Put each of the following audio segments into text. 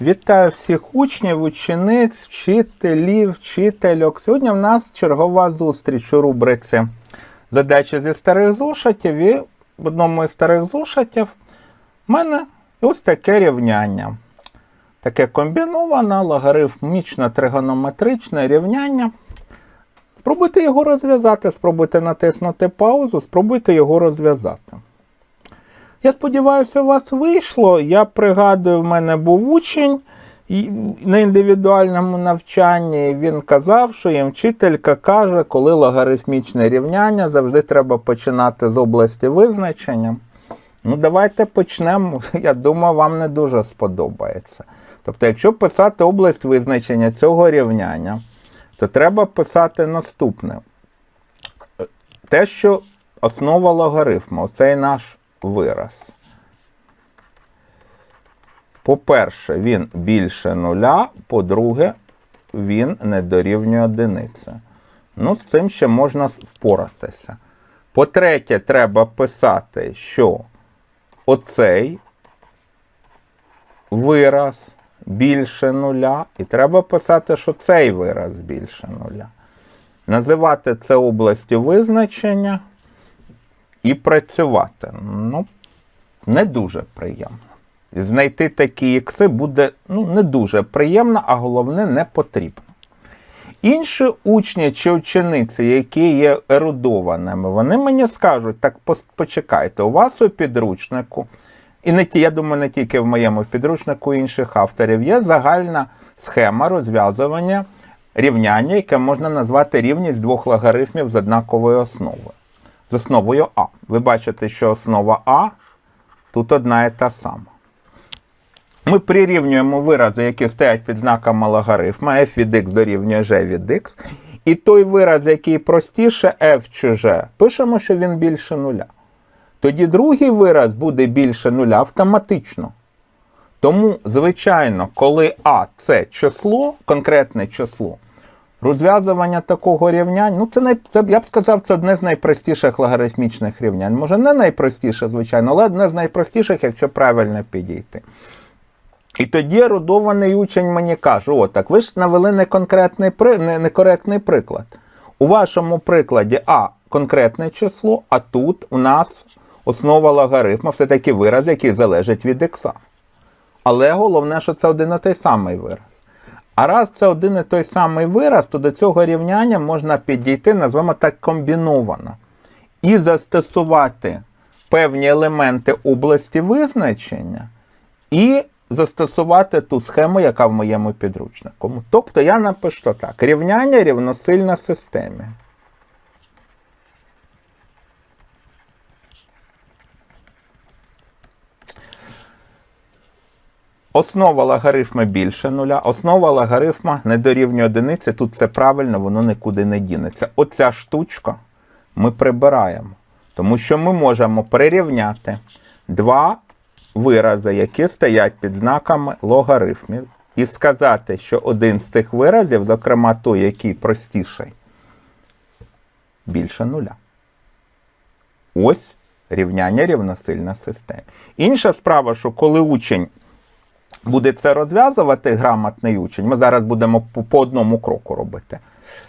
Вітаю всіх учнів, учениць, вчителів, вчительок. Сьогодні в нас чергова зустріч у рубриці Задачі зі старих зошитів. І в одному із старих зошитів в мене ось таке рівняння. Таке комбіноване логарифмічно-тригонометричне рівняння. Спробуйте його розв'язати, спробуйте натиснути паузу, спробуйте його розв'язати. Я сподіваюся, у вас вийшло. Я пригадую, в мене був учень на індивідуальному навчанні. Він казав, що їм вчителька каже, коли логарифмічне рівняння завжди треба починати з області визначення. Ну, давайте почнемо. Я думаю, вам не дуже сподобається. Тобто, якщо писати область визначення цього рівняння, то треба писати наступне. Те, що основа логарифму, оцей наш вираз. По-перше, він більше нуля, по-друге, він не дорівнює одиниці. Ну, з цим ще можна впоратися. По-третє, треба писати, що оцей вираз більше нуля, і треба писати, що цей вираз більше нуля. Називати це областю визначення і працювати. Ну, не дуже приємно. Знайти такі ікси буде ну, не дуже приємно, а головне не потрібно. Інші учні чи учениці, які є ерудованими, вони мені скажуть, так почекайте, у вас у підручнику, і не ті, я думаю, не тільки в моєму підручнику інших авторів, є загальна схема розв'язування рівняння, яке можна назвати рівність двох логарифмів з однаковою основою. З основою А. Ви бачите, що основа А тут одна і та сама. Ми прирівнюємо вирази, які стоять під знаком логарифма, f від x дорівнює g від x. І той вираз, який простіше f g, пишемо, що він більше нуля. Тоді другий вираз буде більше нуля автоматично. Тому, звичайно, коли А це число, конкретне число, розв'язування такого рівняння, ну це, най, це я б сказав, це одне з найпростіших логарифмічних рівнянь. Може, не найпростіше, звичайно, але одне з найпростіших, якщо правильно підійти. І тоді ерудований учень мені каже: о, так ви ж навели неконкретний, некоректний приклад. У вашому прикладі А конкретне число, а тут у нас основа логарифму все-таки вираз, який залежить від ікса. Але головне, що це один і той самий вираз. А раз це один і той самий вираз, то до цього рівняння можна підійти, назвемо так, комбіновано. І застосувати певні елементи області визначення, і застосувати ту схему, яка в моєму підручнику. Тобто я напишу так: рівняння рівносильна системі. Основа логарифма більше нуля, основа логарифма не дорівнює одиниці. Тут це правильно, воно нікуди не дінеться. Оця штучка ми прибираємо, тому що ми можемо прирівняти два вирази, які стоять під знаками логарифмів, і сказати, що один з цих виразів, зокрема той, який простіший, більше нуля. Ось рівняння рівносильна система. Інша справа, що коли учень буде це розв'язувати, грамотний учень, ми зараз будемо по, одному кроку робити.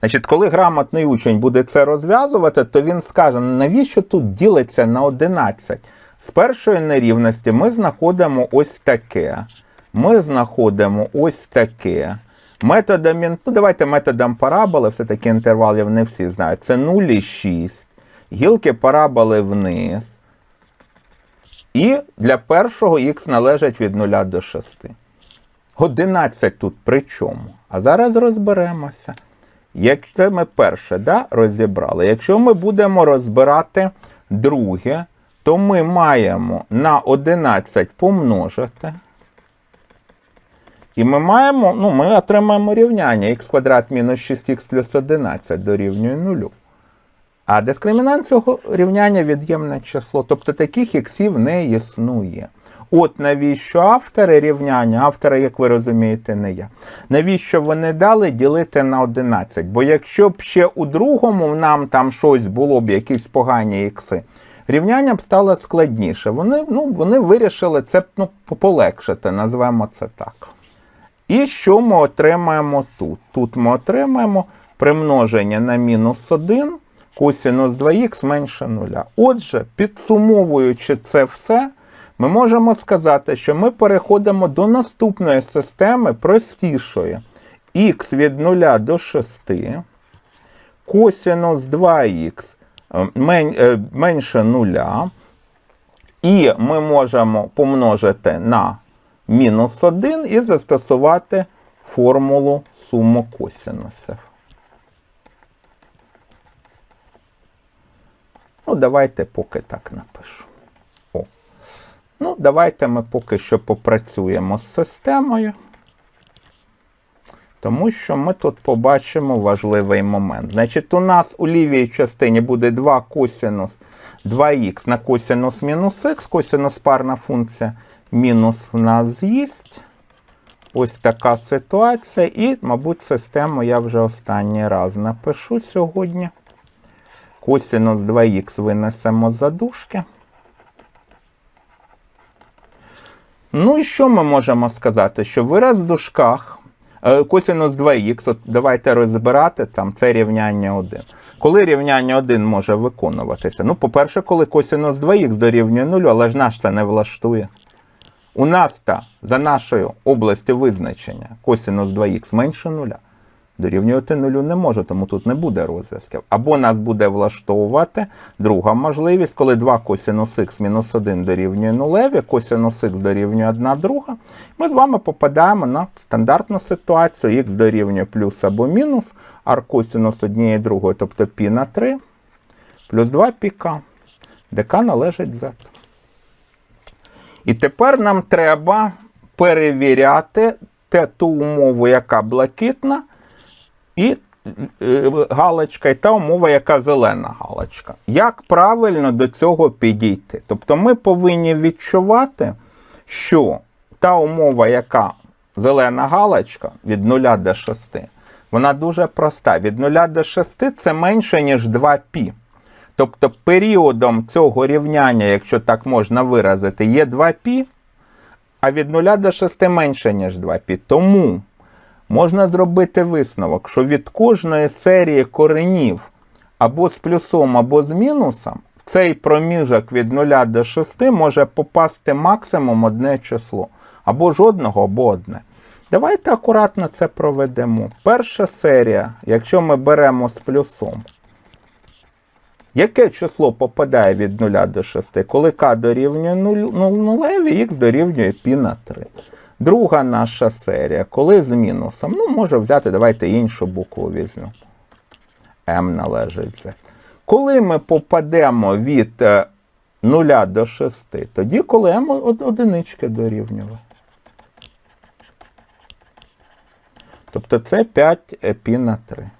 Значить, коли грамотний учень буде це розв'язувати, то він скаже, навіщо тут ділиться на 11? З першої нерівності ми знаходимо ось таке. Ми знаходимо ось таке. Методом, ну давайте методом параболи, все-таки інтервалів не всі знають. Це 0 і 6. Гілки параболи вниз. І для першого х належить від 0 до 6. 11 тут при чому? А зараз розберемося. Якщо ми перше да, розібрали, якщо ми будемо розбирати друге, то ми маємо на 11 помножити. І ми маємо, ну, ми отримаємо рівняння х квадрат мінус 6х плюс 11 дорівнює 0. А дискримінант цього рівняння від'ємне число. Тобто таких іксів не існує. От навіщо автори рівняння, автори, як ви розумієте, не я. Навіщо вони дали ділити на 11? Бо якщо б ще у другому нам там щось було б, якісь погані ікси, рівняння б стало складніше. Вони, ну, вони вирішили це ну, полегшити, назвемо це так. І що ми отримаємо тут? Тут ми отримаємо примноження на мінус 1, косінус 2х менше 0. Отже, підсумовуючи це все, ми можемо сказати, що ми переходимо до наступної системи простішої. х від 0 до 6, косінус 2х е, мен- е, менше 0, і ми можемо помножити на мінус 1 і застосувати формулу суму косінусів. Ну, давайте поки так напишу. О. Ну, давайте ми поки що попрацюємо з системою. Тому що ми тут побачимо важливий момент. Значить, у нас у лівій частині буде 2 косінус 2х на косінус мінус х, косінус парна функція мінус в нас з'їсть. Ось така ситуація. І, мабуть, систему я вже останній раз напишу сьогодні. Косінус 2х винесемо за дужки. Ну і що ми можемо сказати? Що вираз в дужках е, косінус 2х, от давайте розбирати там це рівняння 1. Коли рівняння 1 може виконуватися? Ну, по-перше, коли косінус 2х дорівнює 0, але ж наш це не влаштує. У нас та за нашою областю визначення косінус 2х менше 0. Дорівнювати нулю не може, тому тут не буде розв'язків. Або нас буде влаштовувати друга можливість, коли 2 косінус х мінус 1 дорівнює нулеві, косінус х дорівнює 1 друга, ми з вами попадаємо на стандартну ситуацію, х дорівнює плюс або мінус, аркосінус однієї другої, тобто π на 3, плюс 2 піка, дк належить z. І тепер нам треба перевіряти те, ту умову, яка блакитна, і е, галочка, і та умова, яка зелена галочка. Як правильно до цього підійти? Тобто ми повинні відчувати, що та умова, яка зелена галочка від 0 до 6, вона дуже проста. Від 0 до 6 це менше, ніж 2π. Тобто періодом цього рівняння, якщо так можна виразити, є 2π, а від 0 до 6 менше, ніж 2π. Тому можна зробити висновок, що від кожної серії коренів або з плюсом, або з мінусом, в цей проміжок від 0 до 6 може попасти максимум одне число. Або жодного, або одне. Давайте акуратно це проведемо. Перша серія, якщо ми беремо з плюсом, Яке число попадає від 0 до 6? Коли k дорівнює 0, 0 нулеві, х дорівнює π на 3. Друга наша серія, коли з мінусом, ну, може взяти, давайте іншу букву візьмемо. m належить z. Коли ми попадемо від 0 до 6, тоді коли од- одинички дорівнює. Тобто це 5 π на 3.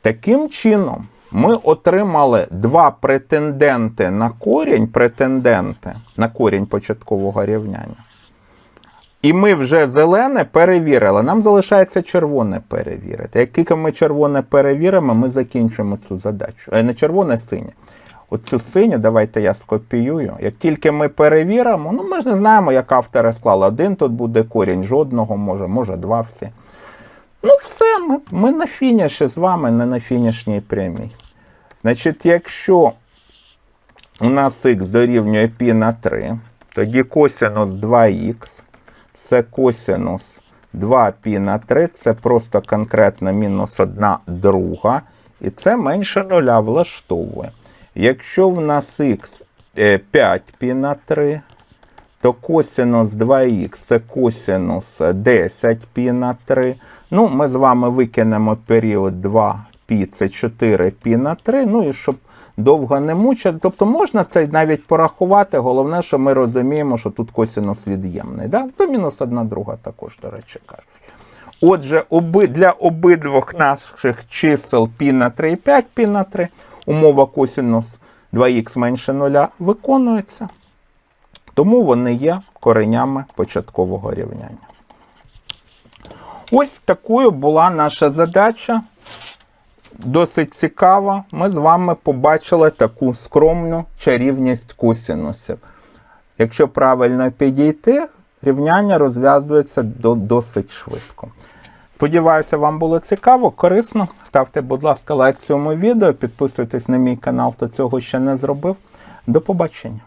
Таким чином, ми отримали два претенденти на корінь, претенденти на корінь початкового рівняння. І ми вже зелене перевірили. Нам залишається червоне перевірити. Як тільки ми червоне перевіримо, ми закінчимо цю задачу. Е, не червоне, синє. Оцю синю, давайте я скопіюю. Як тільки ми перевіримо, ну ми ж не знаємо, як автори склали. Один тут буде корінь, жодного, може, може, два всі. Ну, все, ми, ми на фініші з вами, не на фінішній прямій. Значить, якщо у нас х дорівнює π на 3, тоді косинус 2х, це косинус 2π на 3, це просто конкретно мінус 1 друга, і це менше нуля влаштовує. Якщо в нас х 5π на 3, то косинус 2х це косинус 10π на 3. Ну, ми з вами викинемо період 2 π це 4 π на 3. Ну і щоб довго не мучити. Тобто можна це навіть порахувати. Головне, що ми розуміємо, що тут косинус від'ємний. Да? То мінус 1 друга також, до речі, кажуть. Отже, оби, для обидвох наших чисел π на 3 і 5 π на 3 умова косинус 2х менше 0 виконується. Тому вони є коренями початкового рівняння. Ось такою була наша задача. Досить цікава. Ми з вами побачили таку скромну чарівність косінусів. Якщо правильно підійти, рівняння розв'язується досить швидко. Сподіваюся, вам було цікаво, корисно. Ставте, будь ласка, лайк цьому відео, підписуйтесь на мій канал, хто цього ще не зробив. До побачення.